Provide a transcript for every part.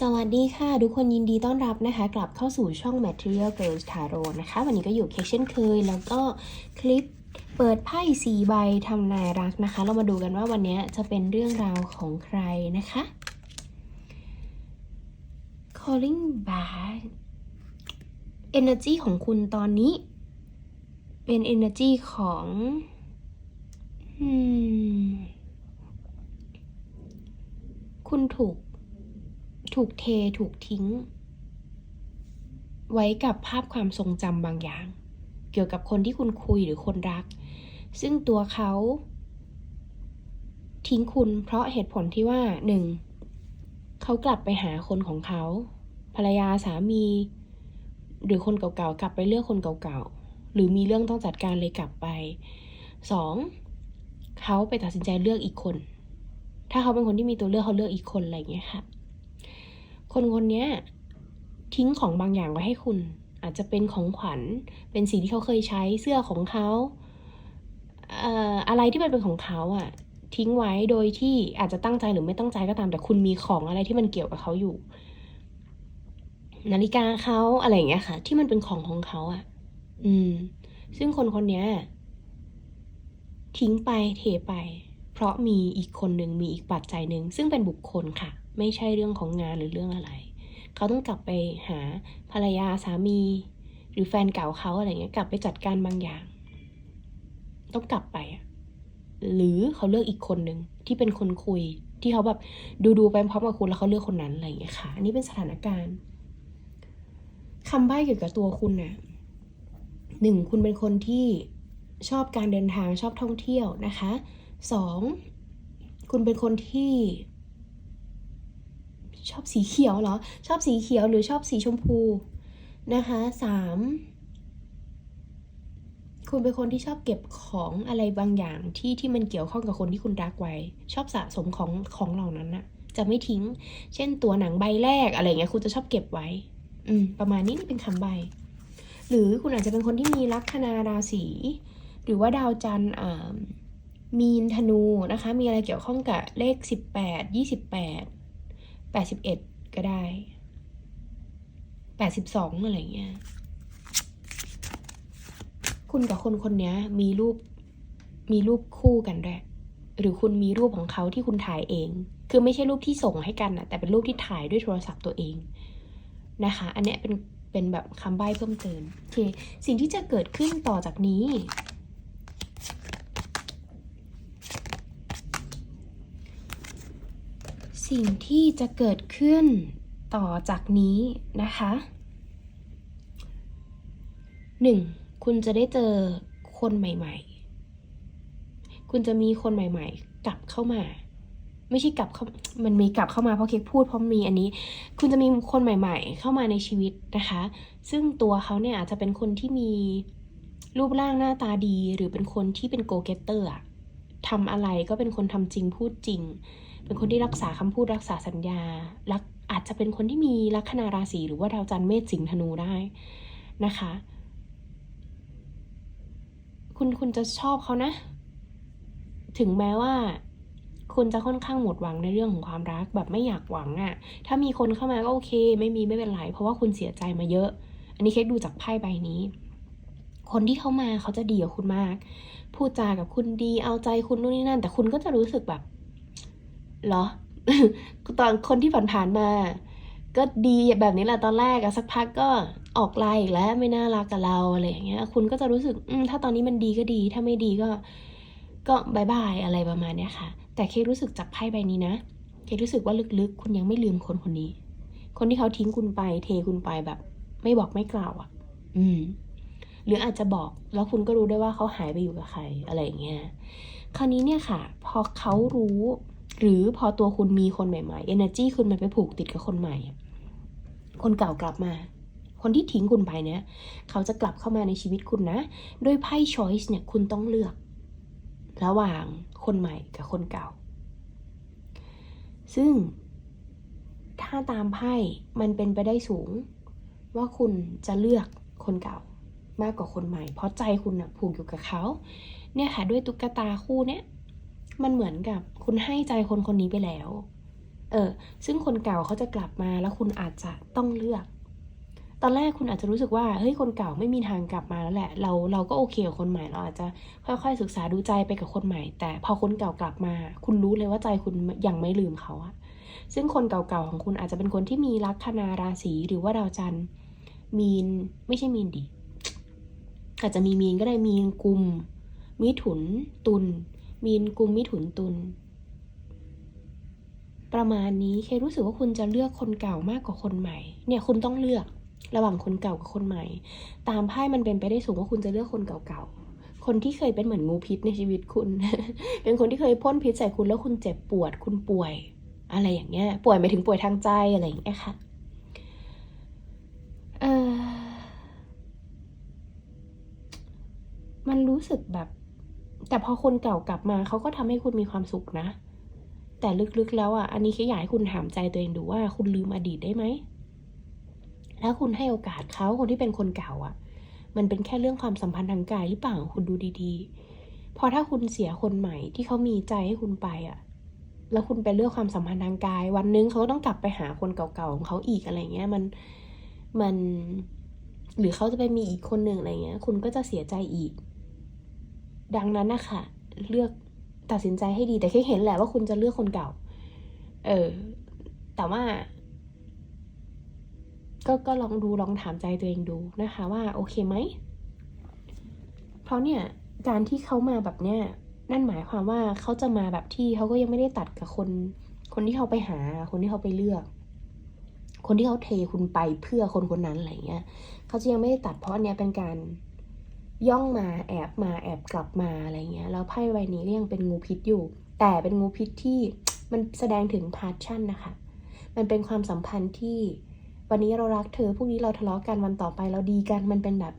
สวัสดีค่ะ ทุกคนยินดีต้อนรับนะคะ กลับเข้าสู่ช่อง Material Girls Tarot นะคะ วันนี้ก็อยู่เคเช่นเคย แล้วก็คลิปเปิดไพ่สีใบทำนายรักนะคะ เรามาดูกันว่าวันนี้จะเป็นเรื่องราวของใครนะคะ calling back energy ของคุณตอนนี้ เป็น energy ของอืมคุณถูก ถูกเทถูกทิ้ง ไว้กับภาพความทรงจำบางอย่าง เกี่ยวกับคนที่คุณคุยหรือคนรัก ซึ่งตัวเขาทิ้งคุณเพราะเหตุผลที่ว่าหนึ่งเขากลับไปหาคนของเขา ภรรยาสามี หรือคนเก่าๆกลับไปเลือกคนเก่าๆ หรือมีเรื่องต้องจัดการเลยกลับไปสองเขาไปตัดสินใจเลือกอีกคน ถ้าเขาเป็นคนที่มีตัวเลือกเขาเลือกอีกคนอะไรอย่างเงี้ยค่ะ คนคนนี้ทิ้งของบางอย่างไว้ให้คุณ อาจจะเป็นของขวัญ เป็นสิ่งที่เขาเคยใช้เสื้อของเขาเอออะไรที่มันเป็นของเขาอะทิ้งไว้โดยที่อาจจะตั้งใจหรือไม่ตั้งใจก็ตาม แต่คุณมีของอะไรที่มันเกี่ยวกับเขาอยู่ นาฬิกาเขาอะไรอย่างเงี้ยค่ะ ที่มันเป็นของของเขาอะอืม ซึ่งคนคนนี้ทิ้งไปเทไป เพราะมีอีกคนหนึ่งมีอีกปัจจัยหนึ่งซึ่งเป็นบุคคลค่ะ ไม่ใช่เรื่องของงานหรือเรื่องอะไร เขาต้องกลับไปหาภรรยาสามี หรือแฟนเก่าเขาอะไรเงี้ยกลับไปจัดการบางอย่าง ต้องกลับไปอะหรือเขาเลือกอีกคนหนึ่งที่เป็นคนคุยที่เขาแบบดูดูๆไปพร้อมกับคุณแล้วเขาเลือกคนนั้นอะไรอย่างเงี้ยค่ะ อันนี้เป็นสถานการณ์คำใบ้เกี่ยวกับตัวคุณน่ะหนึ่งคุณเป็นคนที่ชอบการเดินทางชอบท่องเที่ยวนะคะสองคุณเป็นคนที่ ชอบสีเขียวเหรอ ชอบสีเขียวหรือชอบสีชมพูนะคะสามคุณเป็นคนที่ชอบเก็บของอะไรบางอย่างที่ที่มันเกี่ยวข้องกับคนที่คุณรักไว้ ชอบสะสมของของเหล่านั้นน่ะจะไม่ทิ้ง เช่นตัวหนังใบแรกอะไรเงี้ยคุณจะชอบเก็บไว้ อืม ประมาณนี้นี่เป็นคำใบ หรือคุณอาจจะเป็นคนที่มีลัคนาราศีหรือว่าดาวจันทร์อ่ามีนธนูนะคะ มีอะไรเกี่ยวข้องกับเลขสิบ แปดสิบเอ็ดก็ได้แปดสิบสองอะไรเงี้ย คุณกับคนคนนี้มีรูป มีรูปคู่กันด้วยหรือคุณมีรูปของเขาที่คุณถ่ายเอง คือไม่ใช่รูปที่ส่งให้กันนะแต่เป็นรูปที่ถ่ายด้วยโทรศัพท์ตัวเองนะคะ อันเนี้ยเป็นเป็นแบบคำใบ้เพิ่มเติมโอเคสิ่งที่จะเกิดขึ้นต่อจากนี้ สิ่งที่จะเกิดขึ้นต่อจากนี้นะคะหนึ่งคุณจะได้เจอคนใหม่ ๆ คุณจะมีคนใหม่ ๆ กลับเข้ามา ไม่ใช่กลับเข้ามันมีกลับเข้ามาเพราะเค้กพูดเพราะมีอันนี้ คุณจะมีคนใหม่ ๆ เข้ามาในชีวิตนะคะ ซึ่งตัวเขาเนี่ยอาจจะเป็นคนที่มีรูปร่างหน้าตาดีหรือเป็นคนที่เป็นโกเกตเตอร์ทำอะไรก็เป็นคนทำจริงพูดจริง เป็นคนที่รักษาคำพูดรักษาสัญญารักอาจจะเป็นคนที่มีลัคนาราศีหรือว่าดาวจันทร์เมษสิงห์ธนูได้นะคะ คุณคุณจะชอบเขานะ ถึงแม้ว่าคุณจะค่อนข้างหมดหวังในเรื่องของความรักแบบไม่อยากหวังอะ่ะ ถ้ามีคนเข้ามาก็โอเค ไม่มีไม่เป็นไร เพราะว่าคุณเสียใจมาเยอะ อันนี้เค้กดูจากไพ่ใบนี้ คนที่เข้ามาเขาจะดีกับคุณมาก พูดจากับคุณดีเอาใจคุณนู่นนี่นั่น แต่คุณก็จะรู้สึกแบบ เหรอ ตอนคนที่ผ่านๆมา ก็ดีแบบนี้แหละตอนแรกอะสักพักก็ออกไลน์อีกแล้วไม่น่ารักกับเราอะไรอย่างเงี้ย คุณก็จะรู้สึกอืถ้าตอนนี้มันดีก็ดี ถ้าไม่ดีก็ ก็บายบายอะไรประมาณเนี้ยค่ะ แต่เครู้สึกจากไพ่ใบนี้นะเครู้สึกว่าลึกๆ คุณยังไม่ลืมคนคนนี้ คนที่เขาทิ้งคุณไป เทคุณไปแบบ ไม่บอกไม่กล่าวอะ่ะ อืม หรืออาจจะบอกแล้วคุณก็รู้ได้ว่าเขาหายไปอยู่กับใครอะไรอย่างเงี้ย คราวนี้เนี่ยค่ะ พอเขารู้ หรือพอตัวคุณมีคนใหม่ๆ energy คุณมันไปผูกติดกับคนใหม่ คนเก่ากลับมา คนที่ทิ้งคุณไปเนี่ย เขาจะกลับเข้ามาในชีวิตคุณนะ โดยไพ่ choice เนี่ยคุณต้องเลือก ระหว่างคนใหม่กับคนเก่า ซึ่งถ้าตามไพ่มันเป็นไปได้สูง ว่าคุณจะเลือกคนเก่ามากกว่าคนใหม่ เพราะใจคุณนะผูกอยู่กับเขา เนี่ยค่ะด้วยตุ๊กตาคู่เนี่ย มันเหมือนกับคุณให้ใจคนคนนี้ไปแล้ว เออ ซึ่งคนเก่าเขาจะกลับมาแล้วคุณอาจจะต้องเลือก ตอนแรกคุณอาจจะรู้สึกว่า เฮ้ย คนเก่าไม่มีทางกลับมาแล้วแหละ เรา เราก็โอเคกับคนใหม่ เราอาจจะค่อยๆ ศึกษาดูใจไปกับคนใหม่ แต่พอคนเก่ากลับมา คุณรู้เลยว่าใจคุณยังไม่ลืมเขาอะซึ่งคนเก่าๆของคุณอาจจะเป็นคนที่มีลัคนาราศีหรือว่าดาวจันทร์ มีน ไม่ใช่มีนดิ อาจจะมีมีนก็ได้มีนกุม มิถุน ตุล มีนกุมมิถุนตุลประมาณนี้เครู้สึกว่าคุณจะเลือกคนเก่ามากกว่าคนใหม่ เนี่ยคุณต้องเลือกระหว่างคนเก่ากับคนใหม่ ตามไพ่มันเป็นไปได้สูงว่าคุณจะเลือกคนเก่าๆ คนที่เคยเป็นเหมือนงูพิษในชีวิตคุณ เป็นคนที่เคยพ่นพิษใส่คุณแล้วคุณเจ็บปวด คุณป่วย อะไรอย่างเงี้ย ป่วยหมายถึงป่วยทางใจอะไรอย่างเงี้ยค่ะมันรู้สึกแบบ แต่พอคนเก่ากลับมาเขาก็ทำให้คุณมีความสุขนะ แต่ลึกๆแล้วอะ อันนี้แค่อยากให้คุณถามใจตัวเองดูว่าคุณลืมอดีตได้ไหม ถ้าคุณให้โอกาสเขาคนที่เป็นคนเก่าอะ มันเป็นแค่เรื่องความสัมพันธ์ทางกายหรือเปล่าคุณดูดีๆ พอถ้าคุณเสียคนใหม่ที่เขามีใจให้คุณไปอะ แล้วคุณไปเลือกความสัมพันธ์ทางกาย วันนึงเขาก็ต้องกลับไปหาคนเก่าๆของเขาอีกอะไรเงี้ยมันมัน หรือเขาจะไปมีอีกคนหนึ่งอะไรเงี้ย คุณก็จะเสียใจอีก ดังนั้นนะคะเลือกตัดสินใจให้ดีแต่แค่เห็นแหละว่าคุณจะเลือกคนเก่า เออ แต่ว่า ก็ก็ลองดูลองถามใจตัวเองดูนะคะ ว่าโอเคไหม เพราะเนี่ย การที่เขามาแบบเนี้ยนั่นหมายความว่าเขาจะมาแบบที่เขาก็ยังไม่ได้ตัดกับคน คนที่เขาไปหา คนที่เขาไปเลือก คนที่เขาเทคุณไปเพื่อคนคนนั้นอะไรเงี้ยเขาจะยังไม่ได้ตัดเพราะอันเนี้ยเป็นการ ย่องมาแอบมาแอบกลับมาอะไรเงี้ยแล้วไพ่ใบนี้ก็ยังเป็นงูพิษอยู่ แต่เป็นงูพิษที่มันแสดงถึงพาชั่นนะคะ มันเป็นความสัมพันธ์ที่วันนี้เรารักเธอพรุ่งนี้เราทะเลาะกันวันต่อไปเราดีกันมันเป็นแบบ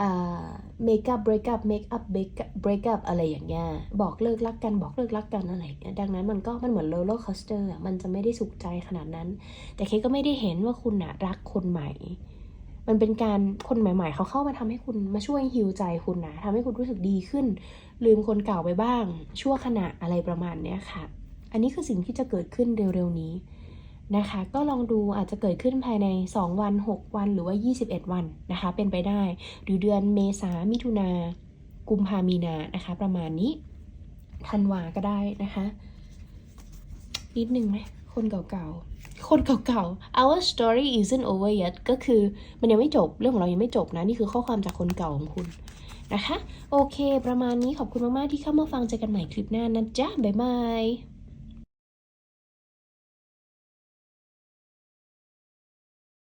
อ่า make up break up make up break up break up อะไรอย่างเงี้ยบอกเลิกรักกันบอกเลิกรักกันอะไรอย่างเงี้ยดังนั้นมันก็มันเหมือน roller coaster อะมันจะไม่ได้สุขใจขนาดนั้น แต่เคก็ไม่ได้เห็นว่าคุณอะรักคนใหม่ มันเป็นการคนใหม่ ๆ เขาเข้ามาทำให้คุณมาช่วยฮิวใจคุณนะทำให้คุณรู้สึกดีขึ้น ลืมคนเก่าไปบ้าง ชั่วขณะอะไรประมาณเนี้ยค่ะ อันนี้คือสิ่งที่จะเกิดขึ้นเร็วๆนี้นะคะ ก็ลองดูอาจจะเกิดขึ้นภายใน 2 วัน 6 วันหรือว่า 21 วันนะคะ เป็นไปได้ หรือเดือนเมษามิถุนา กุมภามีนานะคะ ประมาณนี้ธันวาก็ได้นะคะ นิดนึงไหม คนเก่าๆ คนเก่าๆ our story isn't over yet ก็คือมันยังไม่จบเรื่องของเรายังไม่จบนะ นี่คือข้อความจากคนเก่าของคุณนะคะ โอเค ประมาณนี้ขอบคุณมาก ๆ ที่เข้ามาฟังเจอกันใหม่คลิปหน้านะจ๊ะ บ๊ายบาย